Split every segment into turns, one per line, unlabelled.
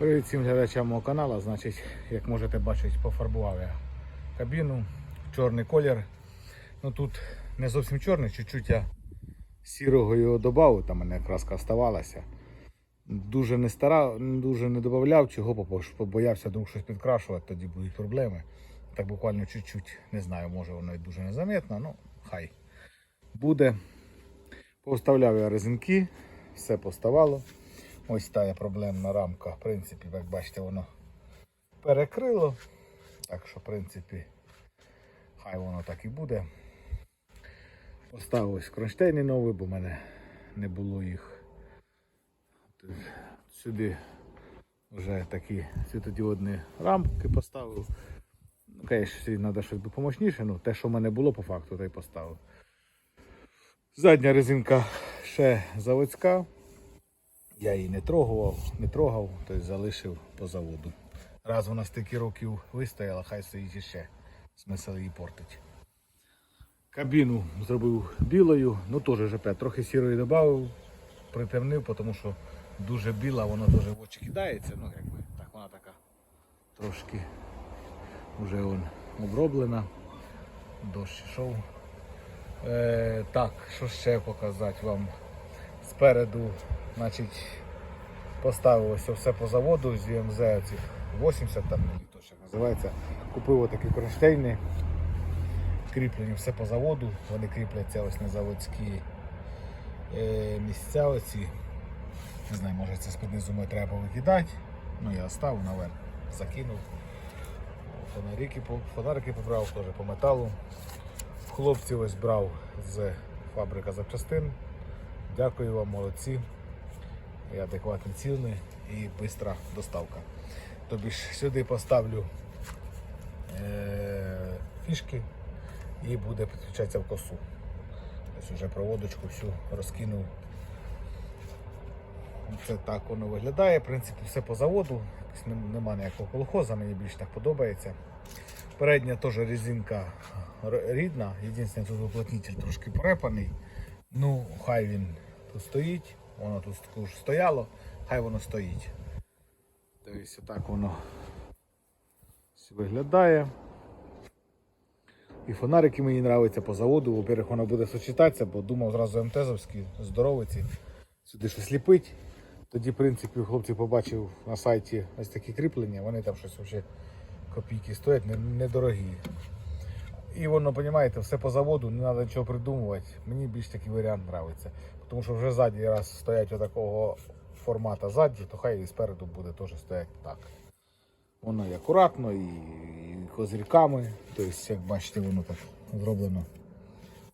Привіт всім глядачам мого каналу. Значить, як можете бачити, пофарбував я кабіну чорний колір. Ну тут не зовсім чорний, чуть-чуть я сірого його додав, там мене краска оставалася. Дуже не стара, дуже не додавав, чого побоявся, думав щось підкрашувати, тоді будуть проблеми. Так буквально чуть-чуть, не знаю, може воно і дуже незаметно, ну хай буде. Поставляв я резинки, все поставало. Ось та є проблемна рамка. В принципі, як бачите, воно перекрило. Так що, в принципі, хай воно так і буде. Поставив ось кронштейни нові, бо в мене не було їх. Сюди вже такі світодіодні рамки поставив. Ну, звісно, треба щось помощніше, ну те, що в мене було по факту, то й поставив. Задня резинка ще заводська. Я її не трогав, не трогав, тобто залишив по заводу. Раз вона стільки років вистояла, хай стоїть іще. Смисл її портить. Кабіну зробив білою, ну теж ЖП, трохи сірої додав, притемнив, тому що дуже біла, вона дуже в очі кидається. Ну, якби так вона така трошки вже он оброблена. Дощ йшов. Е, так, що ще показати вам? Спереду, значить, поставив ось все по заводу з ЮМЗ цих 80 там точно називається. Купив отакі кронштейни, кріплені все по заводу, вони кріпляться ось на заводські е, місця оці. Не знаю, може це з-під зуми треба викидати. Ну я оставив наверх, закинув. Фонарики, фонарики побрав теж по металу. Хлопці ось брав з фабрика запчастин. Дякую вам, молодці. І адекватні ціни і швидка доставка. Тобі ж сюди поставлю е- фішки і буде підключатися в косу. Ось вже проводочку всю розкинув. Це так воно виглядає. В принципі, все по заводу. Нема ніякого колхоза, мені більш так подобається. Передня теж резинка рідна. Єдине, тут уплотнитель трошки порепаний. Ну, хай він тут стоїть, воно тут також стояло, хай воно стоїть. Тобто так воно виглядає. І фонарики мені подобаються по заводу. Во-первых, воно буде сочетатися, бо думав зразу МТЗовські, здоровиці. Сюди щось ліпить. Тоді, в принципі, хлопці побачив на сайті ось такі кріплення, вони там щось взагалі копійки стоять, недорогі. І воно, розумієте, все по заводу, не треба нічого придумувати. Мені більш такий варіант подобається. Тому що вже ззаді раз стоять отакого формату ззаді, то хай і спереду буде теж стояти так. Воно і акуратно, і, козирьками. Тобто, як бачите, воно так зроблено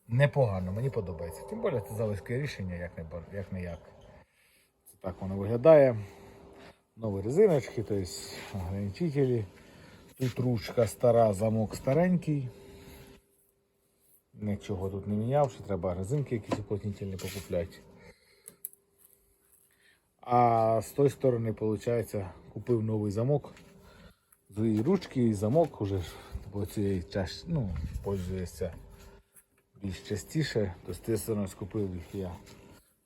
непогано, мені подобається. Тим більше це заводське рішення, як не, як не як. Це так воно виглядає. Нові резиночки, тобто ограничителі. Тут ручка стара, замок старенький. Нічого тут не міняв, ще треба резинки якісь уплотнительні покупляти. А з тої сторони, виходить, купив новий замок. З ручки і замок уже ж по цієї чаш, ну, пользується більш частіше. То з сторони скупив їх я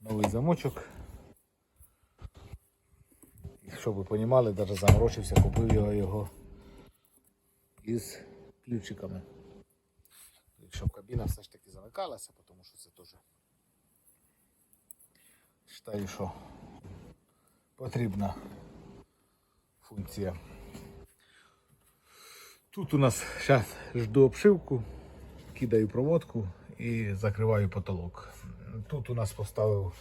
новий замочок. Щоб ви розуміли, навіть заморочився, купив його, його із ключиками. Щоб кабіна все ж таки замикалася, тому що це теж вважаю, що потрібна функція. Тут у нас зараз жду обшивку, кидаю проводку і закриваю потолок. Тут у нас поставив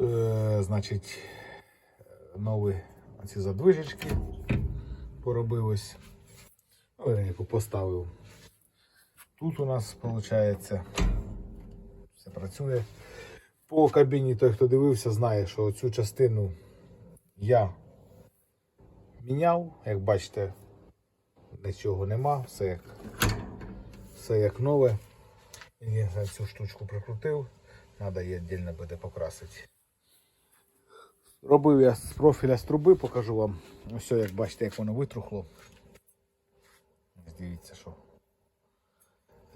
е, значить, нові ці задвижечки. Поробив ось. Ну, яку поставив. Тут у нас виходить все працює. По кабіні той, хто дивився, знає, що цю частину я міняв. Як бачите, нічого нема, все як, все як нове. Єдине, цю штучку прикрутив, треба її віддільно буде покрасити. Робив я з профіля з труби, покажу вам. Ось як бачите, як воно витрухло. Дивіться, що.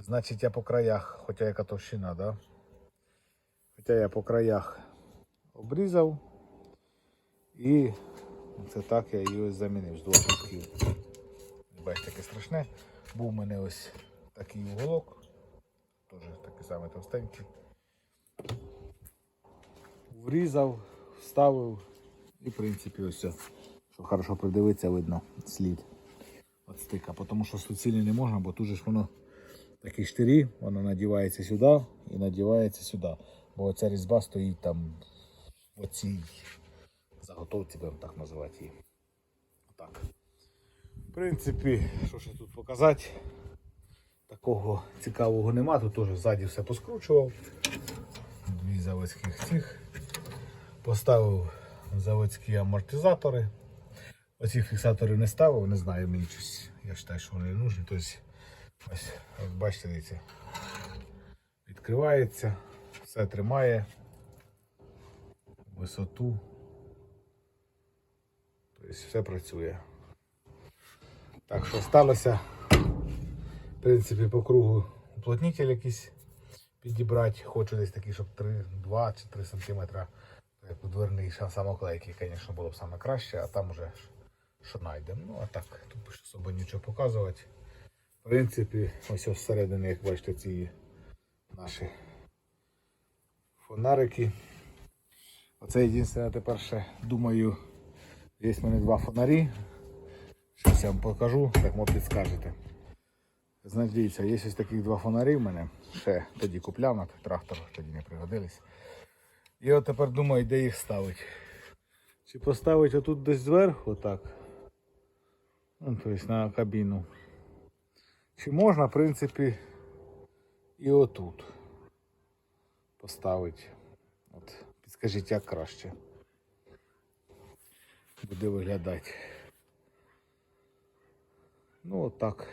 Значить я по краях, хоча яка товщина, да? Хоча я по краях обрізав і Це так я її ось замінив з двох кутків. Бачите, таке страшне. Був у мене ось такий уголок. Теж такий самий товстенький. Врізав, вставив і в принципі ось. все. Що хорошо придивитися, видно слід від стика. Тому що суцільний не можна, бо тут же ж воно такі штирі, воно надівається сюди і надівається сюди. Бо ця різьба стоїть там в оцій заготовці, будемо так називати її. Так. В принципі, що ще тут показати? Такого цікавого нема. Тут теж ззаді все поскручував. Дві заводських цих. Поставив заводські амортизатори. Оці фіксатори не ставив, не знаю, мені щось. Я вважаю, що вони не нужні. Тобто, ось, ось бачите, дивіться. Відкривається, все тримає. Висоту. Тобто все працює. Так що сталося, в принципі, по кругу уплотнитель якийсь підібрати. Хочу десь такий, щоб 3, 2 чи 3 см. Як у дверний ша- самоклейки, звісно, було б саме краще, а там уже що знайдемо. Ну а так, тут особо нічого показувати. В принципі, ось всередині, як бачите, ці наші фонарики. Оце єдине тепер ще думаю, є в мене два фонарі. Зараз я вам покажу, так може підскажете. Значить, є ось таких два фонарі в мене. Ще тоді купляв на трактор, тоді не пригодились. І от тепер думаю, де їх ставити. Чи поставити отут десь зверху, отак. Ну, тобто на кабіну. Чи можна, в принципі, і отут поставити. От, підскажіть, як краще. Буде виглядати. Ну, от.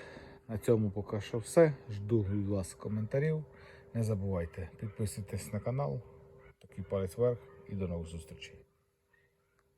На цьому поки що все. Жду від вас коментарів. Не забувайте, підписуйтесь на канал. Такий палець вверх і до нових зустрічей.